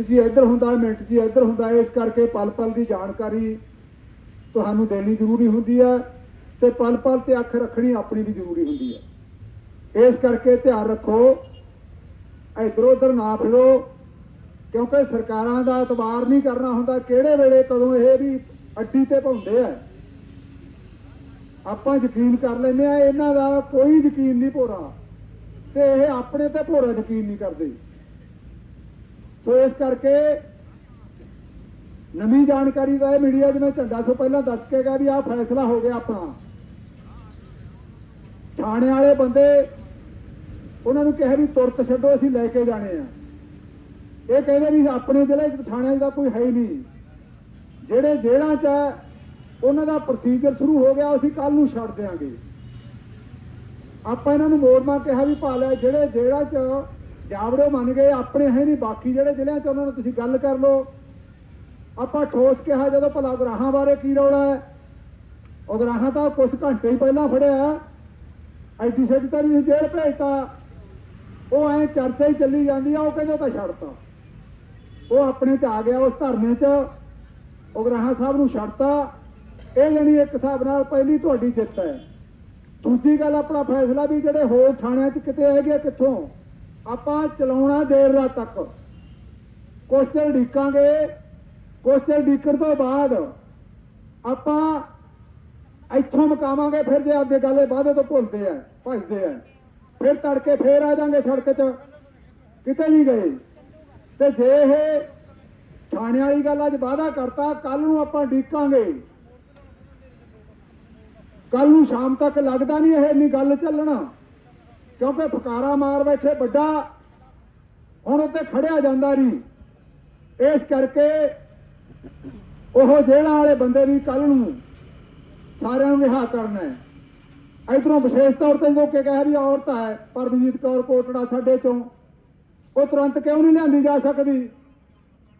ਜੀ ਇੱਧਰ ਹੁੰਦਾ ਮਿੰਟ, ਜੀ ਇੱਧਰ ਹੁੰਦਾ ਇਸ ਕਰਕੇ ਪਲ ਪਲ ਦੀ ਜਾਣਕਾਰੀ ਤੁਹਾਨੂੰ ਦੇਣੀ ਜ਼ਰੂਰੀ ਹੁੰਦੀ ਹੈ ਤੇ ਪਲ ਪਲ ਤੇ ਅੱਖ ਰੱਖਣੀ ਆਪਣੀ ਵੀ ਜ਼ਰੂਰੀ ਹੁੰਦੀ ਹੈ। ਇਸ ਕਰਕੇ ਧਿਆਨ ਰੱਖੋ, ਇੱਧਰ ਉੱਧਰ ਨਾ ਫਿਰੋ, ਕਿਉਂਕਿ ਸਰਕਾਰਾਂ ਦਾ ਇਤਬਾਰ ਨਹੀਂ ਕਰਨਾ ਹੁੰਦਾ, ਕਿਹੜੇ ਵੇਲੇ ਕਦੋਂ ਇਹ ਵੀ ਅੱਡੀ ਤੇ ਪਾਉਂਦੇ ਆ। ਆਪਾਂ ਯਕੀਨ ਕਰ ਲੈਂਦੇ ਆ, ਇਹਨਾਂ ਦਾ ਕੋਈ ਯਕੀਨ ਨਹੀਂ ਭੋਰਾ, ਤੇ ਇਹ ਆਪਣੇ ਤੇ ਭੋਰਾ ਯਕੀਨ ਨਹੀਂ ਕਰਦੇ। ਸੋ ਇਸ ਕਰਕੇ ਨਵੀਂ ਜਾਣਕਾਰੀ ਦਾ ਇਹ ਮੀਡੀਆ ਜਿਵੇਂ ਝੰਡਾ ਤੋਂ ਪਹਿਲਾਂ ਦੱਸ ਕੇ ਗਿਆ ਵੀ ਆਹ ਫੈਸਲਾ ਹੋ ਗਿਆ ਆਪਣਾ। ਥਾਣੇ ਵਾਲੇ ਬੰਦੇ ਉਹਨਾਂ ਨੂੰ ਕਿਹਾ ਵੀ ਤੁਰਤ ਛੱਡੋ ਅਸੀਂ ਲੈ ਕੇ ਜਾਣੇ ਆ। ਇਹ ਕਹਿੰਦੇ ਵੀ ਆਪਣੇ ਜ਼ਿਲ੍ਹੇ 'ਚ ਥਾਣਿਆਂ ਦਾ ਕੋਈ ਹੈ ਹੀ ਨਹੀਂ। ਜਿਹੜੇ ਜੇਲ੍ਹਾਂ 'ਚ ਹੈ, ਉਹਨਾਂ ਦਾ ਪ੍ਰੋਸੀਜਰ ਸ਼ੁਰੂ ਹੋ ਗਿਆ ਅਸੀਂ ਕੱਲ ਨੂੰ ਛੱਡ ਦਿਆਂਗੇ। ਆਪਾਂ ਇਹਨਾਂ ਨੂੰ ਮੋੜਮਾ ਕਿਹਾ ਵੀ ਪਾ ਲਿਆ ਜਿਹੜੇ ਜੇਲ੍ਹਾਂ 'ਚ ਜਾਵੜੇ ਉਹ ਮੰਨ ਗਏ ਆਪਣੇ ਹੈ ਨਹੀਂ ਬਾਕੀ ਜਿਹੜੇ ਜ਼ਿਲ੍ਹਿਆਂ 'ਚ ਉਹਨਾਂ ਨੂੰ ਤੁਸੀਂ ਗੱਲ ਕਰ ਲਓ। ਆਪਾਂ ਠੋਸ ਕਿਹਾ ਜਦੋਂ ਭਲਾ ਉਗਰਾਹਾਂ ਬਾਰੇ ਕੀ ਰੌਲਾ ਹੈ? ਉਗਰਾਹਾਂ ਤਾਂ ਕੁਝ ਘੰਟੇ ਹੀ ਪਹਿਲਾਂ ਫੜਿਆ। ਐਡੀ ਛੇਤੀ ਤਾਂ ਨਹੀਂ ਜੇਲ੍ਹ ਭੇਜਤਾ। ਉਹ ਐ ਚਰਚਾ ਹੀ ਚੱਲੀ ਜਾਂਦੀ ਆ ਉਹ ਕਹਿੰਦੇ ਉਹ ਤਾਂ ਛੱਡਤਾ ਉਹ ਆਪਣੇ ਚ ਆ ਗਿਆ ਉਸ ਧਰਨੇ ਚ। ਉਗਰਾਹਾਂ ਸਾਹਿਬ ਨੂੰ ਛੱਡਤਾ ਇਹ ਜਣੀ ਇੱਕ ਹਿਸਾਬ ਨਾਲ ਪਹਿਲੀ ਤੁਹਾਡੀ ਜਿੱਤ ਹੈ। ਦੂਜੀ ਗੱਲ ਆਪਣਾ ਫੈਸਲਾ ਵੀ ਜਿਹੜੇ ਹੋਰ ਥਾਣਿਆਂ ਚ ਕਿਤੇ ਹੈਗੇ ਆ, ਕਿੱਥੋਂ? ਆਪਾਂ ਚਲਾਉਣਾ ਦੇਰ ਰਾਤ ਤੱਕ। ਕੁਛ ਚਿਰ ਢੀਕਾਂਗੇ ਕੁਛ ਢੀਕਣ ਤੋਂ ਬਾਅਦ ਆਪਾਂ ਇੱਥੋਂ ਮਕਾਵਾਂਗੇ, ਫਿਰ ਜੇ ਆਪਦੇ ਗੱਲੇ ਵਾਅਦੇ ਤੋਂ ਭੁੱਲਦੇ ਆ, ਭੱਜਦੇ ਆ, ਫਿਰ ਤੜਕੇ ਫੇਰ ਆ ਜਾਾਂਗੇ ਸੜਕ 'ਚ। ਕਿਤੇ ਨਹੀਂ ਗਏ। ਤੇ ਜੇ ਇਹ ਥਾਣੇ ਵਾਲੀ ਗੱਲ ਅੱਜ ਵਾਅਦਾ ਕਰਤਾ ਕੱਲ ਨੂੰ ਆਪਾਂ ਢੀਕਾਂਗੇ ਕੱਲ ਨੂੰ ਸ਼ਾਮ ਤੱਕ ਲੱਗਦਾ ਨਹੀਂ ਇਹ ਇੰਨੀ ਗੱਲ ਚੱਲਣਾ। ਕਿਉਂਕਿ ਫਕਾਰਾ ਮਾਰ ਬੈਠੇ ਵੱਡਾ, ਹੁਣ ਉੱਤੇ ਖੜਿਆ ਜਾਂਦਾ ਨਹੀਂ ਇਸ ਕਰਕੇ ਉਹ ਜੇਲ੍ਹਾਂ ਵਾਲੇ ਬੰਦੇ ਵੀ ਕੱਲ ਨੂੰ ਸਾਰਿਆਂ ਨੂੰ ਰਿਹਾ ਕਰਨਾ ਹੈ। ਇਧਰੋਂ ਵਿਸ਼ੇਸ਼ ਤੌਰ ਤੇ ਜੋ ਕਿ ਕਹੇ ਵੀ ਔਰਤ ਹੈ, ਪਰਮਜੀਤ ਕੌਰ ਕੋਟੜਾ ਸਾਡੇ ਚੋਂ। ਉਹ ਤੁਰੰਤ ਕਿਉਂ ਨਹੀਂ ਲਿਆਂਦੀ ਜਾ ਸਕਦੀ?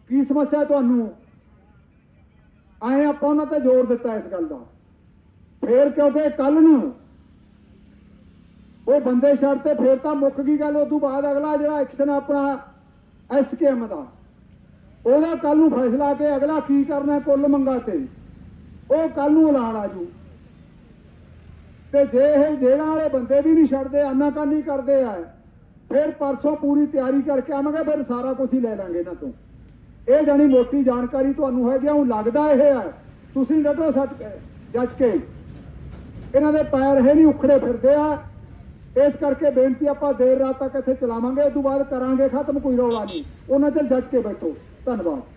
ਕੀ ਸਮੱਸਿਆ ਤੁਹਾਨੂੰ? ਆਏ ਆਪਾਂ ਉਹਨਾਂ ਤੇ ਜ਼ੋਰ ਦਿੱਤਾ ਇਸ ਗੱਲ ਦਾ। ਫੇਰ ਕਿਉਂਕਿ ਕੱਲ ਨੂੰ ਉਹ ਬੰਦੇ ਛੱਡ ਤੇ ਫੇਰ ਤਾਂ ਮੁੱਕ ਗਈ ਗੱਲ ਉਸ ਤੋਂ ਬਾਅਦ ਅਗਲਾ ਜਿਹੜਾ ਐਕਸ਼ਨ ਆਪਣਾ ਐਸਕੇਐਮ ਦਾ। ਉਹਦਾ ਕੱਲ ਨੂੰ ਫੈਸਲਾ ਕੇ ਅਗਲਾ ਕੀ ਕਰਨਾ ਕੁੱਲ ਮੰਗਾ ਤੇ। ਉਹ ਕੱਲ ਨੂੰ ਐਲਾਨ ਆ ਜੂ। ਤੇ ਜੇ ਇਹ ਜੇਲ੍ਹਾਂ ਵਾਲੇ ਬੰਦੇ ਵੀ ਨਹੀਂ ਛੱਡਦੇ, ਆਨਾਕਾਨੀ ਕਰਦੇ ਆ, ਫਿਰ ਪਰਸੋਂ ਪੂਰੀ ਤਿਆਰੀ ਕਰਕੇ ਆਵਾਂਗੇ, ਫਿਰ ਸਾਰਾ ਕੁਝ ਹੀ ਲੈ ਲਾਂਗੇ ਇਹਨਾਂ ਤੋਂ। ਇਹ ਜਾਨੀ ਮੋਟੀ ਜਾਣਕਾਰੀ ਤੁਹਾਨੂੰ ਹੈਗੀ ਆ ਲੱਗਦਾ ਇਹ ਹੈ ਤੁਸੀਂ ਡਟੋ ਸੱਚ ਜੱਜ ਕੇ। ਇਹਨਾਂ ਦੇ ਪੈਰ ਹੈ ਨਹੀਂ ਉਖੜੇ ਫਿਰਦੇ ਆ ਇਸ ਕਰਕੇ ਬੇਨਤੀ ਆਪਾਂ ਦੇਰ ਰਾਤ ਤੱਕ ਇੱਥੇ ਚਲਾਵਾਂਗੇ, ਉਸ ਤੋਂ ਬਾਅਦ ਕਰਾਂਗੇ ਖਤਮ, ਕੋਈ ਰੌਲਾ ਨਹੀਂ। ਉਹਨਾਂ ਚਿਰ ਜੱਜ ਕੇ ਬੈਠੋ। ਧੰਨਵਾਦ।